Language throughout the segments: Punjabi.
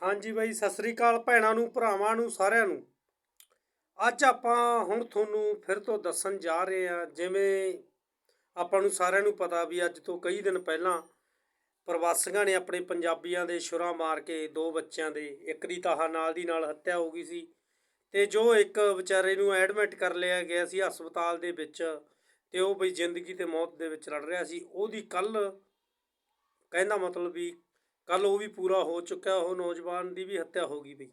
ਹਾਂਜੀ ਬਾਈ, ਸਤਿ ਸ੍ਰੀ ਅਕਾਲ ਭੈਣਾਂ ਨੂੰ, ਭਰਾਵਾਂ ਨੂੰ, ਸਾਰਿਆਂ ਨੂੰ। ਅੱਜ ਆਪਾਂ ਹੁਣ ਤੁਹਾਨੂੰ ਫਿਰ ਤੋਂ ਦੱਸਣ ਜਾ ਰਹੇ ਹਾਂ, ਜਿਵੇਂ ਆਪਾਂ ਨੂੰ ਸਾਰਿਆਂ ਨੂੰ ਪਤਾ ਵੀ ਅੱਜ ਤੋਂ ਕਈ ਦਿਨ ਪਹਿਲਾਂ ਪ੍ਰਵਾਸੀਆਂ ਨੇ ਆਪਣੇ ਪੰਜਾਬੀਆਂ ਦੇ ਛੁਰਾ ਮਾਰ ਕੇ ਦੋ ਬੱਚਿਆਂ ਦੇ, ਇੱਕ ਦੀ ਤਾਹਾ ਨਾਲ ਦੀ ਨਾਲ ਹੱਤਿਆ ਹੋ ਗਈ ਸੀ ਤੇ ਜੋ ਇੱਕ ਵਿਚਾਰੇ ਨੂੰ ਐਡਮਿਟ ਕਰ ਲਿਆ ਗਿਆ ਸੀ ਹਸਪਤਾਲ ਦੇ ਵਿੱਚ ਤੇ ਉਹ ਬਈ ਜ਼ਿੰਦਗੀ ਤੇ ਮੌਤ ਦੇ ਵਿੱਚ ਲੜ ਰਿਹਾ ਸੀ, ਉਹਦੀ ਕੱਲ ਕਹਿੰਦਾ ਮਤਲਬ ਵੀ ਕੱਲ ਉਹ ਵੀ ਪੂਰਾ ਹੋ ਚੁੱਕਿਆ ਉਹ ਨੌਜਵਾਨ ਦੀ ਵੀ ਹੱਤਿਆ ਹੋ ਗਈ ਬਈ।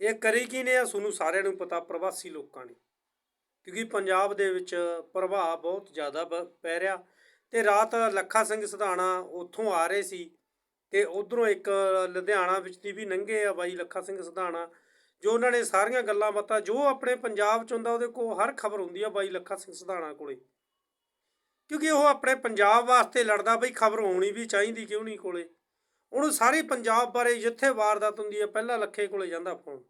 ਇਹ ਕਰੀ ਕੀ ਨੇ ਆ ਤੁਹਾਨੂੰ ਸਾਰਿਆਂ ਨੂੰ ਪਤਾ, ਪ੍ਰਵਾਸੀ ਲੋਕਾਂ ਨੇ। ਕਿਉਂਕਿ ਪੰਜਾਬ ਦੇ ਵਿੱਚ ਪ੍ਰਭਾਵ ਬਹੁਤ ਜ਼ਿਆਦਾ ਬ- ਪੈ ਰਿਹਾ। ਤੇ ਰਾਤ ਲੱਖਾ ਸਿੰਘ ਸਿਧਾਣਾ ਉੱਥੋਂ ਆ ਰਹੇ ਸੀ ਤੇ ਉਧਰੋਂ ਇੱਕ ਲੁਧਿਆਣਾ ਵਿੱਚ ਦੀ ਵੀ ਲੰਘੇ ਆ ਬਾਈ ਲੱਖਾ ਸਿੰਘ ਸਧਾਣਾ, ਜੋ ਉਹਨਾਂ ਨੇ ਸਾਰੀਆਂ ਗੱਲਾਂ ਬਾਤਾਂ, ਜੋ ਆਪਣੇ ਪੰਜਾਬ ਚ ਹੁੰਦਾ, ਉਹਦੇ ਕੋਲ ਹਰ ਖਬਰ ਹੁੰਦੀ ਆ ਬਾਈ ਲੱਖਾ ਸਿੰਘ ਸਿਧਾਣਾ ਕੋਲੇ। ਕਿਉਂਕਿ ਉਹ ਆਪਣੇ ਪੰਜਾਬ ਵਾਸਤੇ ਲੜਦਾ ਬਈ, ਖਬਰ ਹੋਣੀ ਵੀ ਚਾਹੀਦੀ ਕਿਉਂ ਨਹੀਂ ਕੋਲੇ? ਉਹਨੂੰ ਸਾਰੇ ਪੰਜਾਬ ਬਾਰੇ ਜਿੱਥੇ ਵਾਰਦਾਤ ਹੁੰਦੀ ਹੈ, ਪਹਿਲਾਂ ਲੱਖੇ ਕੋਲੇ ਜਾਂਦਾ ਫੋਨ।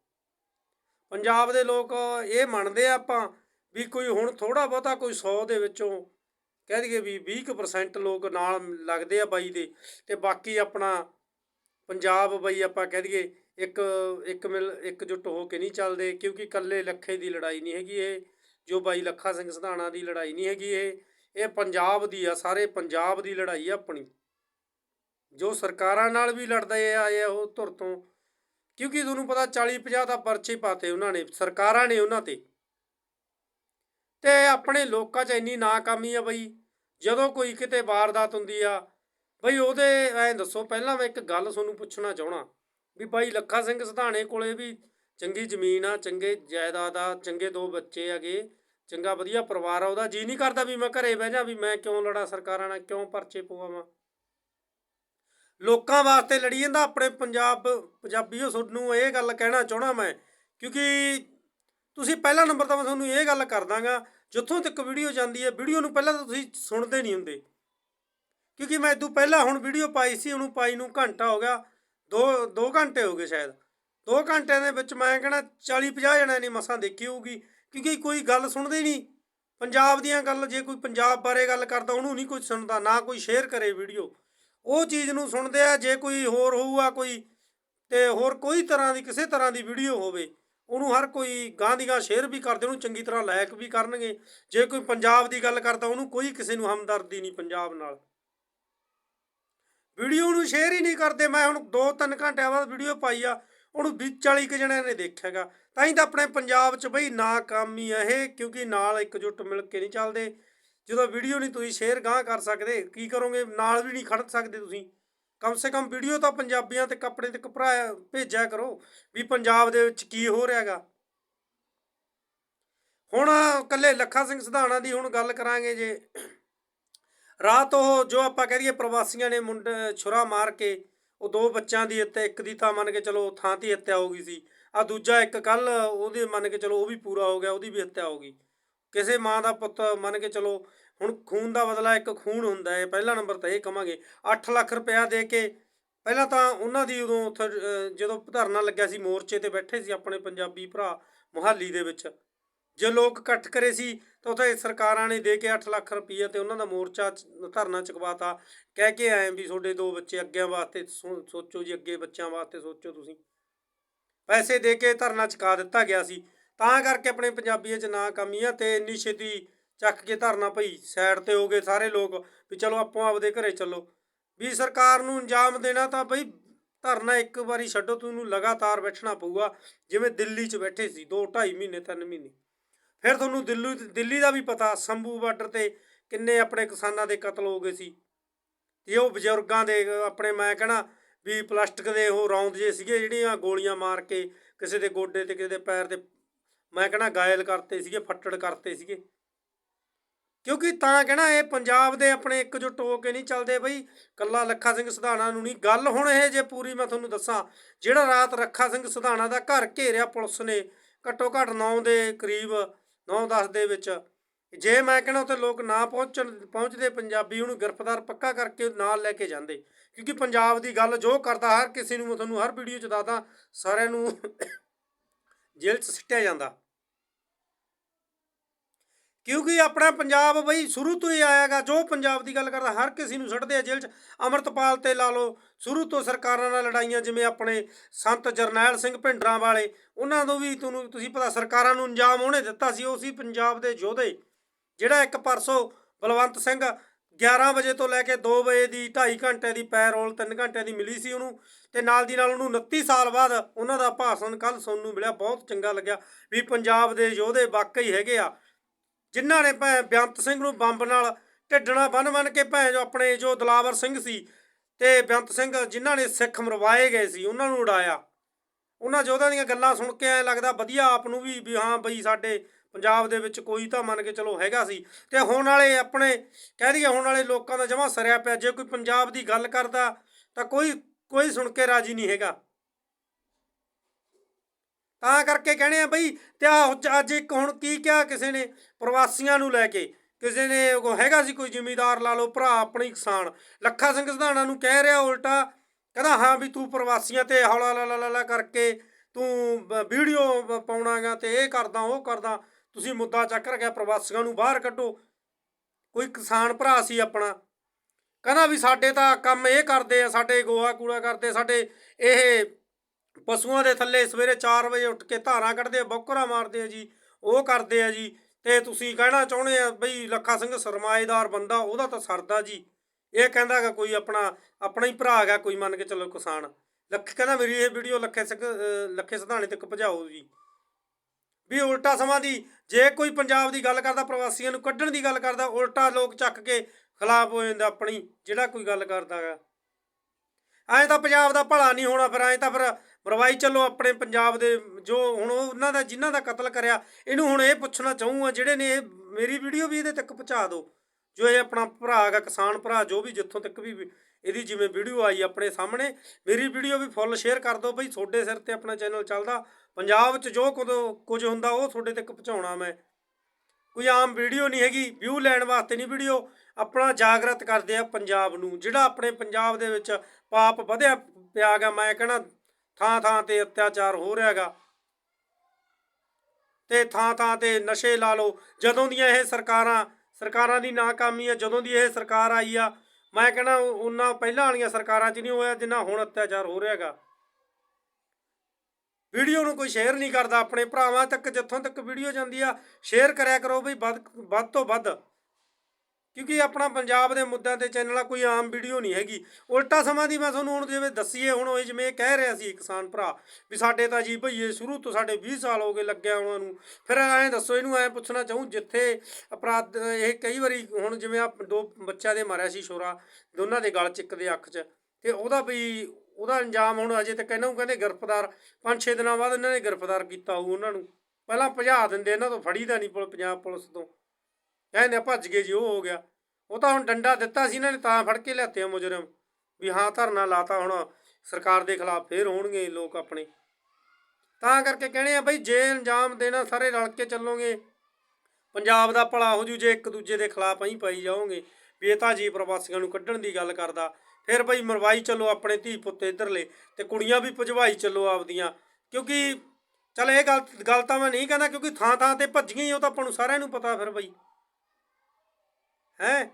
ਪੰਜਾਬ ਦੇ ਲੋਕ ਇਹ ਮੰਨਦੇ ਆ ਆਪਾਂ ਵੀ ਕੋਈ ਹੁਣ ਥੋੜਾ ਬਹੁਤਾ ਕੋਈ 100 ਦੇ ਵਿੱਚੋਂ ਕਹਿ ਦਈਏ ਵੀ 20% ਲੋਕ ਨਾਲ ਲੱਗਦੇ ਆ ਬਾਈ ਦੇ ਤੇ ਬਾਕੀ ਆਪਣਾ ਪੰਜਾਬ ਬਈ ਆਪਾਂ ਕਹਿ ਦਈਏ ਇੱਕ ਇੱਕ ਮਿਲ, ਇੱਕ ਜੁੱਟ ਹੋ ਕੇ ਨਹੀਂ ਚੱਲਦੇ ਕਿਉਂਕਿ ਇਕੱਲੇ ਲੱਖੇ ਦੀ ਲੜਾਈ ਨਹੀਂ ਹੈਗੀ ਇਹ, ਜੋ ਬਾਈ ਲੱਖਾ ਸਿੰਘ ਸਿਧਾਣਾ ਦੀ ਲੜਾਈ ਨਹੀਂ ਹੈਗੀ ਇਹ ਇਹ ਪੰਜਾਬ ਦੀ ਆ, ਸਾਰੇ ਪੰਜਾਬ ਦੀ ਲੜਾਈ ਆ ਆਪਣੀ। ਜੋ ਸਰਕਾਰਾਂ ਨਾਲ ਵੀ ਲੜਦੇ ਆਏ ਆ ਉਹ ਧੁਰ ਤੋਂ। ਕਿਉਂਕਿ ਤੁਹਾਨੂੰ ਪਤਾ 40 50 ਦਾ ਪਰਚੇ ਪਾਤੇ ਉਹਨਾਂ ਨੇ, ਸਰਕਾਰਾਂ ਨੇ ਉਹਨਾਂ ਤੇ। ਤੇ ਆਪਣੇ ਲੋਕਾਂ 'ਚ ਇੰਨੀ ਨਾਕਾਮੀ ਆ ਬਈ, ਜਦੋਂ ਕੋਈ ਕਿਤੇ ਵਾਰਦਾਤ ਹੁੰਦੀ ਆ, ਬਈ ਉਹਦੇ ਐਂ ਦੱਸੋ, ਪਹਿਲਾਂ ਮੈਂ ਇੱਕ ਗੱਲ ਤੁਹਾਨੂੰ ਪੁੱਛਣਾ ਚਾਹਣਾ ਵੀ ਬਾਈ ਲੱਖਾ ਸਿੰਘ ਸਧਾਣੇ ਕੋਲੇ ਵੀ ਚੰਗੀ ਜ਼ਮੀਨ ਆ, ਚੰਗੇ ਜਾਇਦਾਦ ਆ, ਚੰਗੇ ਦੋ ਬੱਚੇ ਹੈਗੇ, ਚੰਗਾ ਵਧੀਆ ਪਰਿਵਾਰ ਆ, ਉਹਦਾ ਜੀ ਨਹੀਂ ਕਰਦਾ ਵੀ ਮੈਂ ਘਰੇ ਬਹਿ ਜਾ, ਵੀ ਮੈਂ ਕਿਉਂ ਲੜਾਂ ਸਰਕਾਰਾਂ ਨਾਲ, ਕਿਉਂ ਪਰਚੇ ਪਵਾਵਾਂ? ਲੋਕਾਂ ਵਾਸਤੇ ਲੜੀ ਜਾਂਦਾ, ਆਪਣੇ ਪੰਜਾਬ, ਪੰਜਾਬੀਓ ਤੁਹਾਨੂੰ ਇਹ ਗੱਲ ਕਹਿਣਾ ਚਾਹਣਾ ਮੈਂ, ਕਿਉਂਕਿ ਤੁਸੀਂ ਪਹਿਲਾ ਨੰਬਰ ਤਾਂ ਮੈਂ ਤੁਹਾਨੂੰ ਇਹ ਗੱਲ ਕਰ ਦਾਂਗਾ, ਜਿੱਥੋਂ ਤੱਕ ਵੀਡੀਓ ਜਾਂਦੀ ਹੈ, ਵੀਡੀਓ ਨੂੰ ਪਹਿਲਾਂ ਤਾਂ ਤੁਸੀਂ ਸੁਣਦੇ ਨਹੀਂ ਹੁੰਦੇ। ਕਿਉਂਕਿ ਮੈਂ ਇਦੋਂ ਪਹਿਲਾਂ ਹੁਣ ਵੀਡੀਓ ਪਾਈ ਸੀ, ਉਹਨੂੰ ਪਾਈ ਨੂੰ ਘੰਟਾ ਹੋ ਗਿਆ, ਦੋ 2 ਘੰਟੇ ਹੋ ਗਏ ਸ਼ਾਇਦ। 2 ਘੰਟਿਆਂ ਦੇ ਵਿੱਚ ਮੈਂ ਕਹਿੰਦਾ 40 50 ਜਣਿਆਂ ਨੇ ਮਸਾਂ ਦੇਖੀ ਹੋਊਗੀ, ਕਿਉਂਕਿ ਕੋਈ ਗੱਲ ਸੁਣਦੇ ਹੀ ਨਹੀਂ। ਪੰਜਾਬ ਦੀਆਂ ਗੱਲ, ਜੇ ਕੋਈ ਪੰਜਾਬ ਬਾਰੇ ਗੱਲ ਕਰਦਾ, ਉਹਨੂੰ ਨਹੀਂ ਕੋਈ ਸੁਣਦਾ, ਨਾ ਕੋਈ ਸ਼ੇਅਰ ਕਰੇ ਵੀਡੀਓ। ਉਹ ਚੀਜ਼ ਨੂੰ ਸੁਣਦੇ ਆ, ਜੇ ਕੋਈ ਹੋਰ ਹੋਊਗਾ ਕੋਈ ਤੇ ਹੋਰ ਕੋਈ ਤਰ੍ਹਾਂ ਦੀ, ਕਿਸੇ ਤਰ੍ਹਾਂ ਦੀ ਵੀਡੀਓ ਹੋਵੇ, ਉਹਨੂੰ ਹਰ ਕੋਈ ਗਾਂ ਦੀ ਗਾਂ ਸ਼ੇਅਰ ਵੀ ਕਰਦੇ, ਉਹਨੂੰ ਚੰਗੀ ਤਰ੍ਹਾਂ ਲਾਇਕ ਵੀ ਕਰਨਗੇ। ਜੇ ਕੋਈ ਪੰਜਾਬ ਦੀ ਗੱਲ ਕਰਦਾ, ਉਹਨੂੰ ਕੋਈ ਕਿਸੇ ਨੂੰ ਹਮਦਰਦੀ ਨਹੀਂ ਪੰਜਾਬ ਨਾਲ। ਵੀਡੀਓ ਨੂੰ ਸ਼ੇਅਰ ਹੀ ਨਹੀਂ ਕਰਦੇ। ਮੈਂ ਹੁਣ 2-3 ਘੰਟਿਆਂ ਬਾਅਦ ਵੀਡੀਓ ਪਾਈ ਆ, ਉਹਨੂੰ 20 40 ਕੁ ਜਣਿਆਂ ਨੇ ਦੇਖਿਆਗਾ ਤਾਂ ਹੀ ਤਾਂ ਆਪਣੇ ਪੰਜਾਬ 'ਚ ਬਈ ਨਾਕਾਮੀ ਆ ਇਹ, ਕਿਉਂਕਿ ਨਾਲ ਇਕਜੁੱਟ ਮਿਲ ਕੇ ਨਹੀਂ ਚੱਲਦੇ। ਜਦੋਂ ਵੀਡੀਓ ਨਹੀਂ ਤੁਸੀਂ ਸ਼ੇਅਰ ਗਾਂ ਕਰ ਸਕਦੇ, ਕੀ ਕਰੋਗੇ? ਨਾਲ ਵੀ ਨਹੀਂ ਖੜ ਸਕਦੇ ਤੁਸੀਂ। ਕਮ ਸੇ ਕਮ ਵੀਡੀਓ ਤਾਂ ਪੰਜਾਬੀਆਂ ਤੇ ਕੱਪੜੇ ਤੇ ਘਬਰਾਇਆ ਭੇਜਿਆ ਕਰੋ ਵੀ ਪੰਜਾਬ ਦੇ ਵਿੱਚ ਕੀ ਹੋ ਰਿਹਾਗਾ ਹੁਣ ਕੱਲੇ ਲੱਖਾ ਸਿੰਘ ਸਿਧਾਣਾ ਦੀ ਹੁਣ ਗੱਲ ਕਰਾਂਗੇ ਜੇ। ਰਾਤ ਉਹ ਜੋ ਆਪਾਂ ਕਹਿ ਦਈਏ ਪ੍ਰਵਾਸੀਆਂ ਨੇ ਮੁੰਡੇ ਛੁਰਾ ਮਾਰ ਕੇ ਉਹ ਦੋ ਬੱਚਿਆਂ ਦੀ ਹੱਤਿਆ ਇੱਕ ਦੀ ਤਾਂ ਮੰਨ ਕੇ ਚਲੋ ਥਾਂ ਤੇ ਹੱਤਿਆ ਹੋ ਗਈ ਸੀ। ਆ ਦੂਜਾ ਇੱਕ ਕੱਲ ਉਹਦੇ ਮੰਨ ਕੇ ਚਲੋ ਉਹ ਵੀ ਪੂਰਾ ਹੋ ਗਿਆ, ਉਹਦੀ ਵੀ ਹੱਤਿਆ ਹੋ ਗਈ। ਕਿਸੇ ਮਾਂ ਦਾ ਪੁੱਤ ਮੰਨ ਕੇ ਚਲੋ, ਹੁਣ ਖੂਨ ਦਾ ਬਦਲਾ ਇੱਕ ਖੂਨ ਹੁੰਦਾ ਹੈ, ਪਹਿਲਾ ਨੰਬਰ ਤਾਂ ਇਹ ਕਵਾਂਗੇ 8 ਲੱਖ ਰੁਪਇਆ ਦੇ ਕੇ ਪਹਿਲਾਂ ਤਾਂ ਉਹਨਾਂ ਦੀ ਉਦੋਂ ਉੱਥੇ ਜਦੋਂ ਧਰਨਾ ਲੱਗਿਆ ਸੀ ਮੋਰਚੇ ਤੇ ਬੈਠੇ ਸੀ ਆਪਣੇ ਪੰਜਾਬੀ ਭਰਾ ਮੁਹਾਲੀ ਦੇ ਵਿੱਚ। ਜੇ ਲੋਕ ਇਕੱਠ ਕਰੇ ਸੀ, ਤਾਂ ਉੱਥੇ ਸਰਕਾਰਾਂ ਨੇ ਦੇ ਕੇ 8 ਲੱਖ ਰੁਪਈਆ ਤੇ ਉਹਨਾਂ ਦਾ ਮੋਰਚਾ ਚ- ਧਰਨਾ ਚੁਕਵਾਤਾ। ਕਹਿ ਕੇ ਆਏ ਵੀ ਤੁਹਾਡੇ ਦੋ ਬੱਚੇ ਅੱਗੇ ਵਾਸਤੇ ਸੋ- ਸੋਚੋ ਜੀ, ਅੱਗੇ ਬੱਚਿਆਂ ਵਾਸਤੇ ਸੋਚੋ ਤੁਸੀਂ। ਪੈਸੇ ਦੇ ਕੇ ਧਰਨਾ ਚੁਕਾ ਦਿੱਤਾ ਗਿਆ ਸੀ। ਤਾਂ ਕਰਕੇ ਆਪਣੇ ਪੰਜਾਬੀਆਂ 'ਚ ਨਾ ਕਮੀ ਆ ਤੇ ਇੰਨੀ ਛੇਤੀ ਚੱਕ ਕੇ ਧਰਨਾ ਭਈ ਸਾਈਡ ਤੇ ਹੋ ਗਏ ਸਾਰੇ ਲੋਕ ਵੀ ਚਲੋ ਆਪੋ ਆਪਦੇ ਘਰੇ ਚੱਲੋ। ਵੀ ਸਰਕਾਰ ਨੂੰ ਅੰਜਾਮ ਦੇਣਾ ਤਾਂ ਬਈ ਧਰਨਾ ਇੱਕ ਵਾਰੀ ਛੱਡੋ ਤੁਹਾਨੂੰ ਲਗਾਤਾਰ ਬੈਠਣਾ ਪਊਗਾ। ਜਿਵੇਂ ਦਿੱਲੀ 'ਚ ਬੈਠੇ ਸੀ 2 2.5 ਮਹੀਨੇ 3 ਮਹੀਨੇ। ਫਿਰ ਤੁਹਾਨੂੰ ਦਿੱਲੀ ਦਿੱਲੀ ਦਾ ਵੀ ਪਤਾ ਸੰਭੂ ਬਾਰਡਰ ਤੇ ਕਿੰਨੇ ਆਪਣੇ ਕਿਸਾਨਾਂ ਦੇ ਕਤਲ ਹੋ ਗਏ ਸੀ। ਤੇ ਉਹ ਬਜ਼ੁਰਗਾਂ ਦੇ, ਆਪਣੇ ਮੈਂ ਕਹਣਾ ਵੀ ਪਲਾਸਟਿਕ ਦੇ ਉਹ ਰੌਂਦ ਜੇ ਸੀਗੇ, ਜਿਹੜੀਆਂ ਗੋਲੀਆਂ ਮਾਰ ਕੇ ਕਿਸੇ ਦੇ ਗੋਡੇ ਤੇ, ਕਿਸੇ ਦੇ ਪੈਰ ਤੇ ਮੈਂ ਕਹਣਾ ਗਾਇਲ ਕਰਤੇ ਸੀਗੇ, ਫੱਟੜ ਕਰਤੇ ਸੀਗੇ। ਕਿਉਂਕਿ ਤਾਂ ਕਹਿਣਾ ਇਹ ਪੰਜਾਬ ਦੇ ਆਪਣੇ ਇਕਜੁੱਟ ਹੋ ਕੇ ਨਹੀਂ ਚੱਲਦੇ ਬਈ। ਕੱਲਾ ਲੱਖਾ ਸਿੰਘ ਸਿਧਾਣਾ ਨੂੰ ਨਹੀਂ। ਗੱਲ ਹੁਣ ਇਹ ਜੇ ਪੂਰੀ ਮੈਂ ਤੁਹਾਨੂੰ ਦੱਸਾਂ, ਜਿਹੜਾ ਰਾਤ ਰੱਖਾ ਸਿੰਘ ਸਿਧਾਣਾ ਦਾ ਘਰ ਘੇਰਿਆ ਪੁਲਿਸ ਨੇ, ਘੱਟੋ ਘੱਟ 9 ਦੇ ਕਰੀਬ 9-10 ਦੇ ਵਿੱਚ। ਜੇ ਮੈਂ ਕਹਿਣਾ ਉੱਥੇ ਲੋਕ ਨਾ ਪਹੁੰਚਣ, ਪਹੁੰਚਦੇ ਪੰਜਾਬੀ, ਉਹਨੂੰ ਗ੍ਰਿਫਤਾਰ ਪੱਕਾ ਕਰਕੇ ਨਾਲ ਲੈ ਕੇ ਜਾਂਦੇ। ਕਿਉਂਕਿ ਪੰਜਾਬ ਦੀ ਗੱਲ ਜੋ ਕਰਦਾ, ਹਰ ਕਿਸੇ ਨੂੰ ਮੈਂ ਤੁਹਾਨੂੰ ਹਰ ਵੀਡੀਓ 'ਚ ਦੱਸਦਾ, ਸਾਰਿਆਂ ਨੂੰ ਜੇਲ੍ਹ 'ਚ ਸਿੱਟਿਆ ਜਾਂਦਾ। ਕਿਉਂਕਿ ਆਪਣਾ ਪੰਜਾਬ ਬਈ ਸ਼ੁਰੂ ਤੋਂ ਹੀ ਆਇਆਗਾ, ਜੋ ਪੰਜਾਬ ਦੀ ਗੱਲ ਕਰਦਾ, ਹਰ ਕਿਸੇ ਨੂੰ ਛੱਡਦੇ ਆ ਜੇਲ੍ਹ 'ਚ। ਅਮਰਤਪਾਲ ਤੇ ਲਾ ਲਓ, ਸ਼ੁਰੂ ਤੋਂ ਸਰਕਾਰਾਂ ਨਾਲ ਲੜਾਈਆਂ, ਜਿਵੇਂ ਆਪਣੇ ਸੰਤ ਜਰਨੈਲ ਸਿੰਘ ਭਿੰਡਰਾਂ ਵਾਲੇ, ਉਹਨਾਂ ਤੋਂ ਵੀ ਤੁਹਾਨੂੰ, ਤੁਸੀਂ ਪਤਾ ਸਰਕਾਰਾਂ ਨੂੰ ਅੰਜਾਮ ਉਹਨੇ ਦਿੱਤਾ ਸੀ, ਉਹ ਸੀ ਪੰਜਾਬ ਦੇ ਯੋਧੇ। ਜਿਹੜਾ ਇੱਕ ਪਰਸੋਂ ਬਲਵੰਤ ਸਿੰਘ 11 ਵਜੇ ਤੋਂ ਲੈ ਕੇ 2 ਵਜੇ ਦੀ 2.5 ਘੰਟੇ ਦੀ ਪੈਰੋਲ 3 ਘੰਟੇ ਦੀ ਮਿਲੀ ਸੀ ਉਹਨੂੰ, ਤੇ ਨਾਲ ਦੀ ਨਾਲ ਉਹਨੂੰ 29 ਸਾਲ ਬਾਅਦ ਉਹਨਾਂ ਦਾ ਭਾਸ਼ਣ ਕੱਲ ਸੁਣਨ ਨੂੰ ਮਿਲਿਆ, ਬਹੁਤ ਚੰਗਾ ਲੱਗਿਆ ਵੀ ਪੰਜਾਬ ਦੇ ਯੋਧੇ ਵਾਕਈ ਹੈਗੇ ਆ। ਜਿਨ੍ਹਾਂ ਨੇ ਭੈ ਬੇਅੰਤ ਸਿੰਘ ਨੂੰ ਬੰਬ ਨਾਲ ਢਿੱਡਣਾ ਬੰਨ ਬੰਨ ਕੇ ਭੈ ਜੋ ਆਪਣੇ ਜੋ ਦਲਾਵਰ ਸਿੰਘ ਸੀ ਤੇ ਬੇਅੰਤ ਸਿੰਘ ਜਿਨ੍ਹਾਂ ਨੇ ਸਿੱਖ ਮਰਵਾਏ ਗਏ ਸੀ, ਉਹਨਾਂ ਨੂੰ ਉਡਾਇਆ। ਉਹਨਾਂ ਯੋਧਿਆਂ ਦੀਆਂ ਗੱਲਾਂ ਸੁਣ ਕੇ ਐ ਲੱਗਦਾ ਵਧੀਆ ਆਪ ਨੂੰ ਵੀ ਵੀ ਹਾਂ ਬਈ ਸਾਡੇ ਪੰਜਾਬ ਦੇ ਵਿੱਚ ਕੋਈ ਤਾਂ ਮੰਨ ਕੇ ਚਲੋ ਹੈਗਾ ਸੀ। ਤੇ ਹੁਣ ਵਾਲੇ ਆਪਣੇ ਕਹਿ ਦਈਏ ਹੁਣ ਵਾਲੇ ਲੋਕਾਂ ਦਾ ਜਮਾ ਸਰਿਆ ਪਿਆ, ਜੇ ਕੋਈ ਪੰਜਾਬ ਦੀ ਗੱਲ ਕਰਦਾ ਤਾਂ ਕੋਈ ਕੋਈ ਸੁਣ ਕੇ ਰਾਜੀ ਨਹੀਂ ਹੈਗਾ। ਤਾਂ ਕਰਕੇ ਕਹਿੰਦੇ ਆ ਬਈ ਤੇ ਆਹ ਅੱਜ- ਇੱਕ ਹੁਣ ਕੀ ਕਿਹਾ ਕਿਸੇ ਨੇ? ਪ੍ਰਵਾਸੀਆਂ ਨੂੰ ਲੈ ਕੇ। ਕਿਸੇ ਨੇ ਹੈਗਾ ਸੀ ਕੋਈ ਜ਼ਿਮੀਦਾਰ, ਲਾ ਲਓ ਭਰਾ ਆਪਣੀ ਕਿਸਾਨ। ਲੱਖਾ ਸਿੰਘ ਸਧਾਣਾ ਨੂੰ ਕਹਿ ਰਿਹਾ ਉਲਟਾ, ਕਹਿੰਦਾ, ਹਾਂ ਵੀ ਤੂੰ ਪ੍ਰਵਾਸੀਆਂ ਤੇ ਹੌਲਾ ਲਾ ਲਾ ਲਾ ਕਰਕੇ ਤੂੰ ਵੀਡੀਓ ਬ- ਪਾਉਣਾਗਾ ਤੇ ਇਹ ਕਰਦਾ, ਉਹ ਕਰਦਾ। ਤੁਸੀਂ ਮੁੱਦਾ ਚੱਕ ਰੱਖਿਆ, ਪ੍ਰਵਾਸੀਆਂ ਨੂੰ ਬਾਹਰ ਕੱਢੋ। ਕੋਈ ਕਿਸਾਨ ਭਰਾ ਸੀ ਆਪਣਾ। ਕਹਿੰਦਾ ਵੀ ਸਾਡੇ ਤਾਂ ਕੰਮ ਇਹ ਕਰਦੇ ਆ, ਸਾਡੇ ਗੋਹਾ ਕੂੜਾ ਕਰਦੇ, ਸਾਡੇ ਇਹ ਪਸ਼ੂਆਂ ਦੇ ਥੱਲੇ ਸਵੇਰੇ 4 ਵਜੇ ਉੱਠ ਕੇ ਧਾਰਾਂ ਕੱਢਦੇ ਆ, ਬੌਕਰਾਂ ਮਾਰਦੇ ਆ ਜੀ, ਉਹ ਕਰਦੇ ਆ ਜੀ। ਤੇ ਤੁਸੀਂ ਕਹਿਣਾ ਚਾਹੁੰਦੇ ਆ ਬਈ ਲੱਖਾ ਸਿੰਘ ਸਰਮਾਏਦਾਰ ਬੰਦਾ, ਉਹਦਾ ਤਾਂ ਸਰਦਾ ਜੀ। ਇਹ ਕਹਿੰਦਾਗਾ ਕੋਈ ਆਪਣਾ ਆਪਣਾ ਹੀ ਭਰਾ ਹੈਗਾ ਕੋਈ ਮੰਨ ਕੇ ਚੱਲੋ ਕਿਸਾਨ। ਲੱਖ, ਕਹਿੰਦਾ ਮੇਰੀ ਇਹ ਵੀਡੀਓ ਲੱਖੇ ਸਿੰਘ ਲੱਖੇ ਸਿਧਾਣੇ ਤੱਕ ਭਜਾਓ ਜੀ। ਵੀ ਉਲਟਾ ਸਮਾਂ ਦੀ, ਜੇ ਕੋਈ ਪੰਜਾਬ ਦੀ ਗੱਲ ਕਰਦਾ, ਪ੍ਰਵਾਸੀਆਂ ਨੂੰ ਕੱਢਣ ਦੀ ਗੱਲ ਕਰਦਾ, ਉਲਟਾ ਲੋਕ ਚੱਕ ਕੇ ਖਿਲਾਫ ਹੋ ਜਾਂਦਾ ਆਪਣੀ, ਜਿਹੜਾ ਕੋਈ ਗੱਲ ਕਰਦਾਗਾ ਐਂ ਤਾਂ ਪੰਜਾਬ ਦਾ ਭਲਾ ਨਹੀਂ ਹੋਣਾ ਫਿਰ, ਐਂ ਤਾਂ ਫਿਰ ਮਰਵਾਈ ਚੱਲੋ ਆਪਣੇ ਪੰਜਾਬ ਦੇ ਜੋ ਹੁਣ ਉਹ ਉਹਨਾਂ ਦਾ ਜਿਨ੍ਹਾਂ ਦਾ ਕਤਲ ਕਰਿਆ, ਇਹਨੂੰ ਹੁਣ ਇਹ ਪੁੱਛਣਾ ਚਾਹੂੰਗਾ, ਜਿਹੜੇ ਨੇ ਇਹ ਮੇਰੀ ਵੀਡੀਓ ਵੀ ਇਹਦੇ ਤੱਕ ਪਹੁੰਚਾ ਦਿਓ ਜੋ ਇਹ ਆਪਣਾ ਭਰਾ ਹੈਗਾ, ਕਿਸਾਨ ਭਰਾ, ਜੋ ਵੀ ਜਿੱਥੋਂ ਤੱਕ ਵੀ ਇਹਦੀ ਜਿਵੇਂ ਵੀਡੀਓ ਆਈ ਆਪਣੇ ਸਾਹਮਣੇ, ਮੇਰੀ ਵੀਡੀਓ ਵੀ ਫੁੱਲ ਸ਼ੇਅਰ ਕਰ ਦਿਓ ਬਈ, ਤੁਹਾਡੇ ਸਿਰ ਤੇ ਆਪਣਾ ਚੈਨਲ ਚੱਲਦਾ। ਪੰਜਾਬ 'ਚ ਜੋ ਕੁਝ ਕੁਝ ਹੁੰਦਾ, ਉਹ ਤੁਹਾਡੇ ਤੱਕ ਪਹੁੰਚਾਉਣਾ ਮੈਂ। ਕੋਈ ਆਮ ਵੀਡੀਓ ਨਹੀਂ ਹੈਗੀ, ਵਿਊ ਲੈਣ ਵਾਸਤੇ ਨਹੀਂ ਵੀਡੀਓ, ਆਪਣਾ ਜਾਗਰਤ ਕਰਦੇ ਆ ਪੰਜਾਬ ਨੂੰ। ਜਿਹੜਾ ਆਪਣੇ ਪੰਜਾਬ ਦੇ ਵਿੱਚ ਪਾਪ ਵਧਿਆ ਪਿਆ ਗਾ ਮੈਂ ਕਹਿਣਾ ਥਾਂ ਥਾਂ ਤੇ ਅਤਿਆਚਾਰ ਹੋ ਰਿਹਾ ਹੈਗਾ ਤੇ ਥਾਂ ਥਾਂ ਤੇ ਨਸ਼ੇ ਲਾ ਲਓ। ਜਦੋਂ ਦੀਆਂ ਇਹ ਸਰਕਾਰਾਂ ਸਰਕਾਰਾਂ ਦੀ ਨਾਕਾਮੀ ਹੈ ਜਦੋਂ ਦੀ ਇਹ ਸਰਕਾਰ ਆਈ ਆ, ਮੈਂ ਕਹਿਣਾ ਉਹਨਾਂ ਪਹਿਲਾਂ ਵਾਲੀਆਂ ਸਰਕਾਰਾਂ 'ਚ ਨਹੀਂ ਹੋਇਆ ਜਿੰਨਾ ਹੁਣ ਅਤਿਆਚਾਰ ਹੋ ਰਿਹਾ ਹੈਗਾ ਵੀਡੀਓ ਨੂੰ ਕੋਈ ਸ਼ੇਅਰ ਨਹੀਂ ਕਰਦਾ। ਆਪਣੇ ਭਰਾਵਾਂ ਤੱਕ, ਜਿੱਥੋਂ ਤੱਕ ਵੀਡੀਓ ਜਾਂਦੀ ਆ, ਸ਼ੇਅਰ ਕਰਿਆ ਕਰੋ ਬਈ ਵੱਧ ਵੱਧ ਤੋਂ ਵੱਧ। ਕਿਉਂਕਿ ਆਪਣਾ ਪੰਜਾਬ ਦੇ ਮੁੱਦਿਆਂ ਤੇ ਚੈਨਲ ਆ, ਕੋਈ ਆਮ ਵੀਡੀਓ ਨਹੀਂ ਹੈਗੀ। ਉਲਟਾ ਸਮਾਂ ਦੀ ਮੈਂ ਤੁਹਾਨੂੰ ਹੁਣ ਜਿਵੇਂ ਦੱਸੀਏ, ਹੁਣ ਉਹ ਜਿਵੇਂ ਇਹ ਕਹਿ ਰਿਹਾ ਸੀ ਕਿਸਾਨ ਭਰਾ ਵੀ ਸਾਡੇ ਤਾਂ ਜੀ ਭਈਏ ਸ਼ੁਰੂ ਤੋਂ ਸਾਡੇ 20 ਸਾਲ ਹੋ ਗਏ ਲੱਗਿਆ ਉਹਨਾਂ ਨੂੰ। ਫਿਰ ਐਂ ਦੱਸੋ ਇਹਨੂੰ, ਐਂ ਪੁੱਛਣਾ ਚਾਹੂੰ, ਜਿੱਥੇ ਅਪਰਾਧ, ਇਹ ਕਈ ਵਾਰੀ ਹੁਣ ਜਿਵੇਂ ਆ ਦੋ ਬੱਚਿਆਂ ਦੇ ਮਾਰਿਆ ਸੀ ਸ਼ੋਰਾ, ਦੋਨਾਂ ਦੇ ਗਲ ਚ ਇੱਕ ਦੇ ਅੱਖ 'ਚ, ਤੇ ਉਹਦਾ ਵੀ ਉਹਦਾ ਅੰਜਾਮ ਹੁਣ ਅਜੇ ਤੱਕ ਇਹਨਾਂ ਨੂੰ ਕਹਿੰਦੇ ਗ੍ਰਿਫਤਾਰ 5-6 ਦਿਨਾਂ ਬਾਅਦ ਇਹਨਾਂ ਨੇ ਗ੍ਰਿਫਤਾਰ ਕੀਤਾ ਹੋਊ ਉਹਨਾਂ ਨੂੰ। ਪਹਿਲਾਂ ਭਜਾ ਦਿੰਦੇ, ਇਹਨਾਂ ਤੋਂ ਫੜੀਦਾ ਨਹੀਂ ਪੁਲ, ਪੰਜਾਬ ਪੁਲਿਸ ਤੋਂ। ਕਹਿੰਦੇ ਭੱਜ ਗਏ ਜੀ, ਉਹ ਹੋ ਗਿਆ। ਉਹ ਤਾਂ ਹੁਣ ਡੰਡਾ ਦਿੱਤਾ ਸੀ ਇਹਨਾਂ ਨੇ, ਤਾਂ ਫੜ ਕੇ ਲਿਆਤੇ ਆ ਮੁਜਰਮ। ਵੀ ਹਾਂ, ਧਰਨਾ ਲਾਤਾ ਹੁਣ ਸਰਕਾਰ ਦੇ ਖਿਲਾਫ, ਫੇਰ ਹੋਣਗੇ ਲੋਕ ਆਪਣੇ। ਤਾਂ ਕਰਕੇ ਕਹਿੰਦੇ ਆ, ਬਈ ਜੇ ਅੰਜਾਮ ਦੇਣਾ, ਸਾਰੇ ਰਲ ਕੇ ਚੱਲੋਗੇ। ਪੰਜਾਬ ਦਾ ਭਲਾ ਹੋ ਜੂ, ਜੇ ਇੱਕ ਦੂਜੇ ਦੇ ਖਿਲਾਫ ਅਸੀਂ ਪਾਈ ਜਾਓਗੇ। ਵੀ ਇਹ ਤਾਂ ਜੀ ਪ੍ਰਵਾਸੀਆਂ ਨੂੰ ਕੱਢਣ ਦੀ ਗੱਲ ਕਰਦਾ। ਫਿਰ ਬਈ ਮਰਵਾਈ ਚੱਲੋ ਆਪਣੇ ਧੀ ਪੁੱਤ ਇਧਰਲੇ, ਤੇ ਕੁੜੀਆਂ ਵੀ ਭਜਵਾਈ ਚੱਲੋ ਆਪਦੀਆਂ। ਕਿਉਂਕਿ ਚਲ ਇਹ ਗੱਲ ਗੱਲ ਤਾਂ ਮੈਂ ਨਹੀਂ ਕਹਿੰਦਾ, ਕਿਉਂਕਿ ਥਾਂ ਥਾਂ ਤੇ ਭੱਜੀਆਂ ਹੀ ਉਹ ਤਾਂ ਆਪਾਂ ਨੂੰ ਸਾਰਿਆਂ ਨੂੰ ਪਤਾ ਫਿਰ ਬਈ। ਹੈ?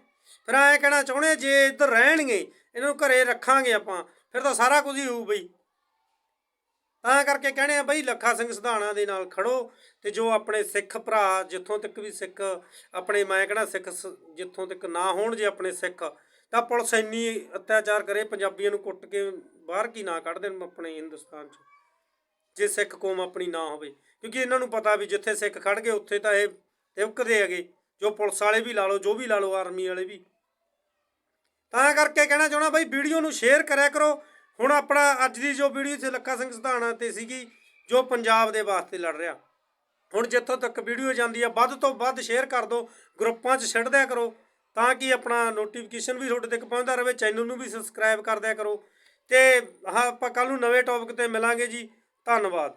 ਫਿਰ ਐਂ ਕਹਿਣਾ ਚਾਹੁੰਦੇ ਜੇ ਇੱਧਰ ਰਹਿਣਗੇ, ਇਹਨਾਂ ਨੂੰ ਘਰੇ ਰੱਖਾਂਗੇ ਆਪਾਂ, ਫਿਰ ਤਾਂ ਸਾਰਾ ਕੁਝ ਹੀ ਹੋਊ ਬਈ। ਤਾਂ ਕਰਕੇ ਕਹਿੰਦੇ ਆ, ਬਈ ਲੱਖਾ ਸਿੰਘ ਸਿਧਾਣਾ ਦੇ ਨਾਲ ਖੜੋ ਤੇ ਜੋ ਆਪਣੇ ਸਿੱਖ ਭਰਾ, ਜਿੱਥੋਂ ਤੱਕ ਵੀ ਸਿੱਖ, ਆਪਣੇ ਮੈਂ ਕਹਿੰਦਾ ਸਿੱਖ ਸ- ਜਿੱਥੋਂ ਤੱਕ ਨਾ ਹੋਣ ਜੇ ਆਪਣੇ ਸਿੱਖ, ਤਾਂ ਪੁਲਿਸ ਇੰਨੀ ਅਤਿਆਚਾਰ ਕਰੇ, ਪੰਜਾਬੀਆਂ ਨੂੰ ਕੁੱਟ ਕੇ ਬਾਹਰ ਕੀ ਨਾ ਕੱਢ ਦੇਣ ਆਪਣੇ ਹਿੰਦੁਸਤਾਨ 'ਚ, ਜੇ ਸਿੱਖ ਕੌਮ ਆਪਣੀ ਨਾ ਹੋਵੇ। ਕਿਉਂਕਿ ਇਹਨਾਂ ਨੂੰ ਪਤਾ ਵੀ ਜਿੱਥੇ ਸਿੱਖ ਖੜ ਗਏ, ਉੱਥੇ ਤਾਂ ਇਹ ਤਿਵਕਦੇ ਹੈਗੇ। ਜੋ ਪੁਲਿਸ ਵਾਲੇ ਵੀ ਲਾ ਲਓ, ਜੋ ਵੀ ਲਾ ਲਓ ਆਰਮੀ ਵਾਲੇ ਵੀ। ਤਾਂ ਕਰਕੇ ਕਹਿਣਾ ਚਾਹਣਾ ਬਈ, ਵੀਡੀਓ ਨੂੰ ਸ਼ੇਅਰ ਕਰਿਆ ਕਰੋ। ਹੁਣ ਆਪਣਾ ਅੱਜ ਦੀ ਜੋ ਵੀਡੀਓ ਸੀ, ਲੱਖਾ ਸਿੰਘ ਸਧਾਣਾ ਤੇ ਸੀਗੀ, ਜੋ ਪੰਜਾਬ ਦੇ ਵਾਸਤੇ ਲੜ ਰਿਹਾ। ਹੁਣ ਜਿੱਥੋਂ ਤੱਕ ਵੀਡੀਓ ਜਾਂਦੀ ਆ, ਵੱਧ ਤੋਂ ਵੱਧ ਸ਼ੇਅਰ ਕਰ ਦਿਓ, ਗਰੁੱਪਾਂ 'ਚ ਛੱਡ ਦਿਆ ਕਰੋ, ਤਾਂ ਕਿ ਆਪਣਾ ਨੋਟੀਫਿਕੇਸ਼ਨ ਵੀ ਤੁਹਾਡੇ ਤੱਕ ਪਹੁੰਚਦਾ ਰਹੇ ਚੈਨਲ ਨੂੰ ਵੀ ਸਬਸਕ੍ਰਾਈਬ ਕਰ ਦਿਆ ਕਰੋ। ਤੇ ਹਾਂ, ਆਪਾਂ ਕੱਲ ਨੂੰ ਨਵੇਂ ਟੌਪਿਕ ਤੇ ਮਿਲਾਂਗੇ ਜੀ। ਧੰਨਵਾਦ।